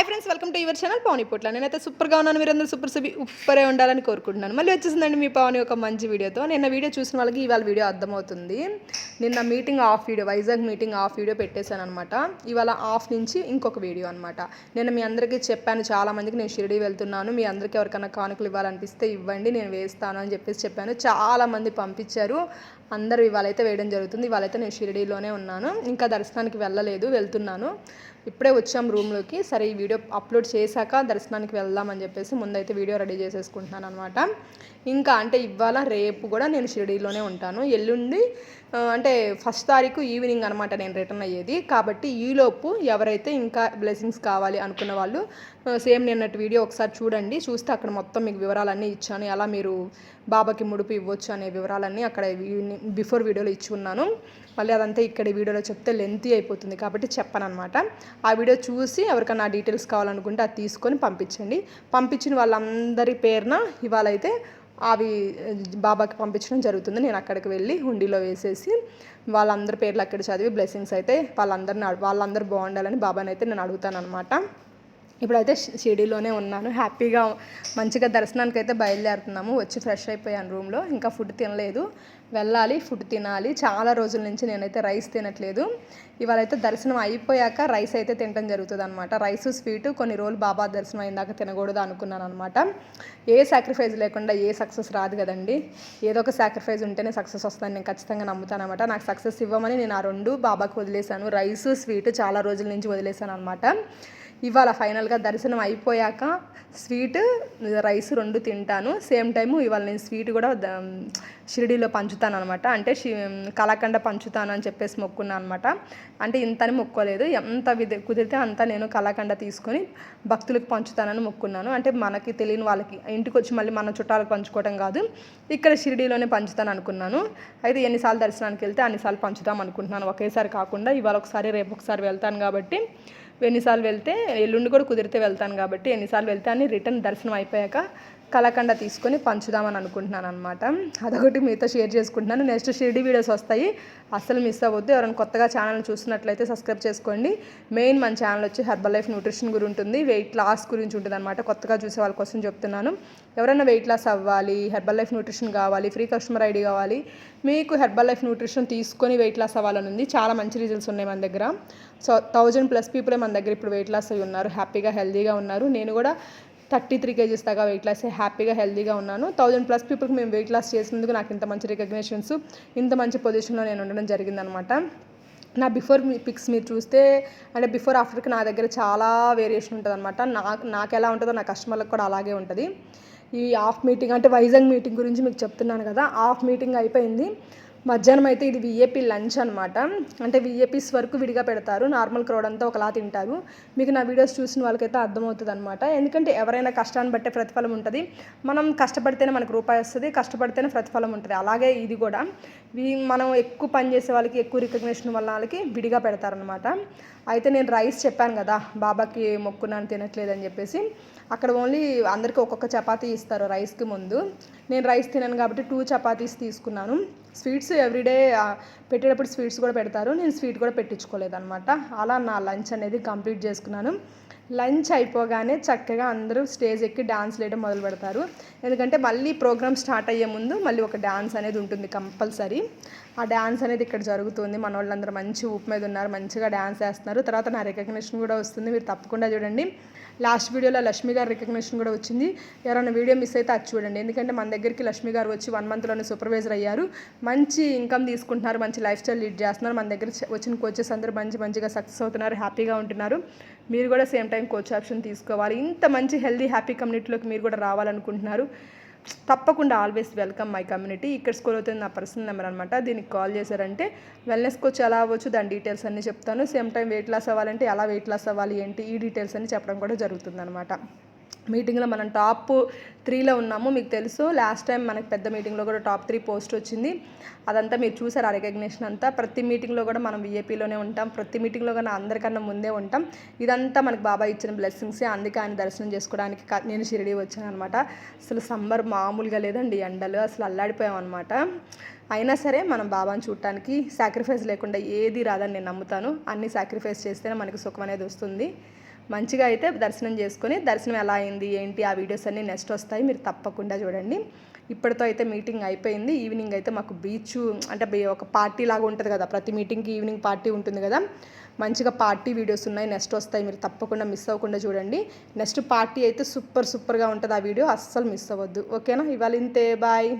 Hi friends welcome to your channel Pavani Putla నేనైతే సూపర్గా ఉన్నాను మీరందరూ సూపర్ సూపి ఉప్పరే ఉండాలని కోరుకుంటున్నాను. మళ్ళీ వచ్చేసిందండి మీ పవని ఒక మంచి వీడియోతో. నిన్న వీడియో చూసిన వాళ్ళకి ఇవాళ వీడియో అర్థమవుతుంది. నిన్న meeting of video Vizag meeting of video పెట్టేశాను అనమాట ఇవాళ ఆఫ్ నుంచి ఇంకొక వీడియో అనమాట నేను మీ అందరికీ చెప్పాను చాలా మందికి నేను షిరిడి వెళ్తున్నాను. మీ అందరికీ ఎవరికైనా కానుకలు ఇవ్వాలనిపిస్తే ఇవ్వండి నేను వేస్తాను అని చెప్పేసి చెప్పాను. చాలా మంది పంపించారు. అందరూ ఇవాళైతే వేయడం జరుగుతుంది. ఇవాళైతే నేను షిరిడీలోనే ఉన్నాను. ఇంకా దర్శనానికి వెళ్ళలేదు వెళ్తున్నాను. ఇప్పుడే వచ్చాం రూమ్లోకి. సరే ఈ వీడియో అప్లోడ్ చేశాక దర్శనానికి వెళ్దామని చెప్పేసి ముందైతే వీడియో రెడీ చేసేసుకుంటున్నాను అనమాట ఇంకా అంటే ఇవాళ రేపు కూడా నేను షిరిడీలోనే ఉంటాను. ఎల్లుండి అంటే ఫస్ట్ తారీఖు ఈవినింగ్ అనమాట నేను రిటర్న్ అయ్యేది. కాబట్టి ఈలోపు ఎవరైతే ఇంకా బ్లెస్సింగ్స్ కావాలి అనుకున్న వాళ్ళు సేమ్ నిన్నటి వీడియో ఒకసారి చూడండి. చూస్తే అక్కడ మొత్తం మీకు వివరాలన్నీ ఇచ్చాను. ఎలా మీరు బాబాకి ముడుపు ఇవ్వచ్చు అనే వివరాలన్నీ అక్కడ బిఫోర్ వీడియోలో ఇచ్చి ఉన్నాను. మళ్ళీ అదంతా ఇక్కడ వీడియోలో చెప్తే లెంతీ అయిపోతుంది కాబట్టి చెప్పనమాట ఆ వీడియో చూసి ఎవరికైనా డీటెయిల్స్ కావాలనుకుంటే అది తీసుకొని పంపించండి. పంపించిన వాళ్ళందరి పేరున ఇవాళ అయితే అవి బాబాకి పంపించడం జరుగుతుంది. నేను అక్కడికి వెళ్ళి హుండీలో వేసేసి వాళ్ళందరి పేర్లు అక్కడ చదివి బ్లెస్సింగ్స్ అయితే వాళ్ళందరిని వాళ్ళందరూ బాగుండాలని బాబాని అయితే నేను అడుగుతాను అనమాట ఇప్పుడైతే షి- షిరిడీలోనే ఉన్నాను. హ్యాపీగా మంచిగా దర్శనానికి అయితే బయలుదేరుతున్నాము. వచ్చి ఫ్రెష్ అయిపోయాను రూమ్లో. ఇంకా ఫుడ్ తినలేదు. వెళ్ళాలి ఫుడ్ తినాలి. చాలా రోజుల నుంచి నేనైతే రైస్ తినట్లేదు. ఇవాళైతే దర్శనం అయిపోయాక రైస్ అయితే తినడం జరుగుతుంది అనమాట రైస్ స్వీట్ కొన్ని రోజులు బాబా దర్శనం అయిందాక తినకూడదు అనుకున్నాను అనమాట ఏ సాక్రిఫైస్ లేకుండా ఏ సక్సెస్ రాదు కదండి. ఏదో ఒక సాక్రిఫైస్ ఉంటేనే సక్సెస్ వస్తుందని నేను ఖచ్చితంగా నమ్ముతాను అనమాట నాకు సక్సెస్ ఇవ్వమని నేను ఆ రెండు బాబాకు వదిలేశాను. రైస్ స్వీట్ చాలా రోజుల నుంచి వదిలేశాను అనమాట ఇవాళ ఫైనల్గా దర్శనం అయిపోయాక స్వీట్ రైస్ రెండు తింటాను. సేమ్ టైము ఇవాళ నేను స్వీట్ కూడా షిరిడీలో పంచుతాను అనమాట అంటే షి కలాకండ పంచుతాను అని చెప్పేసి మొక్కున్నాను అనమాట అంటే ఇంతని మొక్కోలేదు. ఎంత విధ కుదిరితే అంత నేను కలాకండ తీసుకొని భక్తులకు పంచుతానని మొక్కున్నాను. అంటే మనకి తెలియని వాళ్ళకి ఇంటికి వచ్చి మళ్ళీ మన చుట్టాలకు పంచుకోవడం కాదు. ఇక్కడ షిరిడీలోనే పంచుతాను అనుకున్నాను. అయితే ఎన్నిసార్లు దర్శనానికి వెళ్తే అన్నిసార్లు పంచుదాం అనుకుంటున్నాను. ఒకేసారి కాకుండా ఇవాళ ఒకసారి రేపు ఒకసారి వెళ్తాను కాబట్టి ఎన్నిసార్లు వెళ్తే ఎల్లుండి కూడా కుదిరితే వెళ్తాను కాబట్టి ఎన్నిసార్లు వెళ్తే అని రిటర్న్ దర్శనం అయిపోయాక కలకండ తీసుకొని పంచుదామని అనుకుంటున్నాను అనమాట అదొకటి మీతో షేర్ చేసుకుంటున్నాను. నెక్స్ట్ షిరిడి వీడియోస్ వస్తాయి. అస్సలు మిస్ అవ్వద్దు. ఎవరైనా కొత్తగా ఛానల్ చూస్తున్నట్లయితే సబ్స్క్రైబ్ చేసుకోండి. మెయిన్ మన ఛానల్ వచ్చి హెర్బల్ లైఫ్ న్యూట్రిషన్ గురించి ఉంటుంది వెయిట్ లాస్ గురించి ఉంటుంది అనమాట కొత్తగా చూసే వాళ్ళ కోసం చెప్తున్నాను. ఎవరైనా వెయిట్ లాస్ అవ్వాలి హెర్బల్ లైఫ్ న్యూట్రిషన్ కావాలి ఫ్రీ కస్టమర్ ఐడి కావాలి మీకు హెర్బల్ లైఫ్ న్యూట్రిషన్ తీసుకొని వెయిట్ లాస్ అవ్వాలని ఉంది. చాలా మంచి రిజల్ట్స్ ఉన్నాయి మన దగ్గర. సో థౌజండ్ ప్లస్ పీపులే మన దగ్గర ఇప్పుడు వెయిట్ లాస్ అయి ఉన్నారు. హ్యాపీగా హెల్దీగా ఉన్నారు. నేను కూడా థర్టీ త్రీ కేజీస్ దాకా వెయిట్ లాస్ హ్యాపీగా హెల్తీగా ఉన్నాను. థౌజండ్ ప్లస్ పీపుల్కి మేము వెయిట్ లాస్ చేసినందుకు నాకు ఇంత మంచి రికగ్నేషన్స్ ఇంత మంచి పొజిషన్లో నేను ఉండడం జరిగిందనమాట నా బిఫోర్ పిక్స్ మీరు చూస్తే అంటే బిఫోర్ ఆఫ్టర్కి నా దగ్గర చాలా వేరియేషన్ ఉంటుంది అనమాట నాకు నాకు ఎలా ఉంటుందో నా కస్టమర్లకు కూడా అలాగే ఉంటుంది. ఈ ఆఫ్ మీటింగ్ అంటే వైజాగ్ మీటింగ్ గురించి మీకు చెప్తున్నాను కదా ఆఫ్ మీటింగ్ అయిపోయింది. మధ్యాహ్నం అయితే ఇది విఏపీ లంచ్ అనమాట అంటే విఏపీస్ వరకు విడిగా పెడతారు. నార్మల్ క్రౌడ్ అంతా ఒకలా తింటారు. మీకు నా వీడియోస్ చూసిన వాళ్ళకైతే అర్థమవుతుంది అనమాట ఎందుకంటే ఎవరైనా కష్టాన్ని బట్టే ప్రతిఫలం ఉంటుంది. మనం కష్టపడితేనే మనకు రూపాయి వస్తుంది. కష్టపడితేనే ప్రతిఫలం ఉంటుంది. అలాగే ఇది కూడా. వీ- మనం ఎక్కువ పని చేసే వాళ్ళకి ఎక్కువ రికగ్నేషన్ వల్ల వాళ్ళకి విడిగా పెడతారనమాట అయితే నేను రైస్ చెప్పాను కదా. బాబాకి మొక్కున్నాను తినట్లేదని చెప్పేసి. అక్కడ ఓన్లీ అందరికీ ఒక్కొక్క చపాతీ ఇస్తారు రైస్కి ముందు. నేను రైస్ తినను కాబట్టి టూ చపాతీస్ తీసుకున్నాను. స్వీట్స్ ఎవ్రీడే పెట్టేటప్పుడు స్వీట్స్ కూడా పెడతారు. నేను స్వీట్ కూడా పెట్టించుకోలేదన్నమాట. అలా నా లంచ్ అనేది కంప్లీట్ చేసుకున్నాను. లంచ్ అయిపోగానే చక్కగా అందరూ స్టేజ్ ఎక్కి డాన్స్ వేయడం మొదలు పెడతారు. ఎందుకంటే మళ్ళీ ప్రోగ్రామ్ స్టార్ట్ అయ్యే ముందు మళ్ళీ ఒక డాన్స్ అనేది ఉంటుంది కంపల్సరీ. ఆ డాన్స్ అనేది ఇక్కడ జరుగుతుంది. మన వాళ్ళందరూ మంచి ఊపు మీద ఉన్నారు మంచిగా డాన్స్ వేస్తున్నారు. తర్వాత నా రికగ్నిషన్ కూడా వస్తుంది. మీరు తప్పకుండా చూడండి. లాస్ట్ వీడియోలో లక్ష్మి గారి రికగ్నేషన్ కూడా వచ్చింది. ఎవరైనా వీడియో మిస్ అయితే అది చూడండి. ఎందుకంటే మన దగ్గరికి లక్ష్మి గారు వచ్చి వన్ మంత్లోనే సూపర్వైజర్ అయ్యారు. మంచి ఇన్కమ్ తీసుకుంటున్నారు మంచి లైఫ్ స్టైల్ లీడ్ చేస్తున్నారు. మన దగ్గర వచ్చిన కోచెస్ అందరూ మంచి మంచిగా సక్సెస్ అవుతున్నారు హ్యాపీగా ఉంటున్నారు. మీరు కూడా సేమ్ టైం కోచ్ ఆప్షన్ తీసుకోవాలి. ఇంత మంచి హెల్దీ హ్యాపీ కమ్యూనిటీలోకి మీరు కూడా రావాలనుకుంటున్నారు. తప్పకుండా ఆల్వేస్ వెల్కమ్ మై కమ్యూనిటీ. ఇక్కడ స్కూల్ అవుతుంది నా పర్సనల్ నెంబర్ అనమాట దీనికి కాల్ చేశారంటే వెల్నెస్ కోచ్ ఎలా అవ్వచ్చు దాని డీటెయిల్స్ అన్నీ చెప్తాను. సేమ్ టైం వెయిట్ లాస్ అవ్వాలంటే ఎలా వెయిట్ లాస్ అవ్వాలి ఏంటి ఈ డీటెయిల్స్ అన్నీ చెప్పడం కూడా జరుగుతుంది అనమాట మీటింగ్లో మనం టాప్ త్రీలో ఉన్నాము మీకు తెలుసు. లాస్ట్ టైం మనకి పెద్ద మీటింగ్లో కూడా టాప్ త్రీ పోస్ట్ వచ్చింది. అదంతా మీరు చూసారు ఆ రికగ్నేషన్ అంతా. ప్రతి మీటింగ్లో కూడా మనం విఏపీలోనే ఉంటాం. ప్రతి మీటింగ్లో కూడా అందరికన్నా ముందే ఉంటాం. ఇదంతా మనకి బాబా ఇచ్చిన బ్లెస్సింగ్సే. అందుకే ఆయన దర్శనం చేసుకోవడానికి నేను షిరిడి వచ్చాను అనమాట అసలు సమ్మర్ మామూలుగా లేదండి ఎండలు అసలు అల్లాడిపోయాం అనమాట అయినా సరే మనం బాబాని చూడటానికి సాక్రిఫైస్ లేకుండా ఏది రాదని నేను నమ్ముతాను. అన్ని సాక్రిఫైస్ చేస్తేనే మనకి సుఖం అనేది వస్తుంది. మంచిగా అయితే దర్శనం చేసుకొని దర్శనం ఎలా అయింది ఏంటి ఆ వీడియోస్ అన్నీ నెక్స్ట్ వస్తాయి. మీరు తప్పకుండా చూడండి. ఇప్పటితో అయితే మీటింగ్ అయిపోయింది. ఈవినింగ్ అయితే మాకు బీచ్ అంటే ఒక పార్టీ లాగా ఉంటుంది కదా. ప్రతి మీటింగ్కి ఈవినింగ్ పార్టీ ఉంటుంది కదా. మంచిగా పార్టీ వీడియోస్ ఉన్నాయి. నెక్స్ట్ వస్తాయి. మీరు తప్పకుండా మిస్ అవ్వకుండా చూడండి. నెక్స్ట్ పార్టీ అయితే సూపర్ సూపర్గా ఉంటుంది ఆ వీడియో అస్సలు మిస్ అవ్వద్దు. ఓకేనా ఇవాళ ఇంతే. బాయ్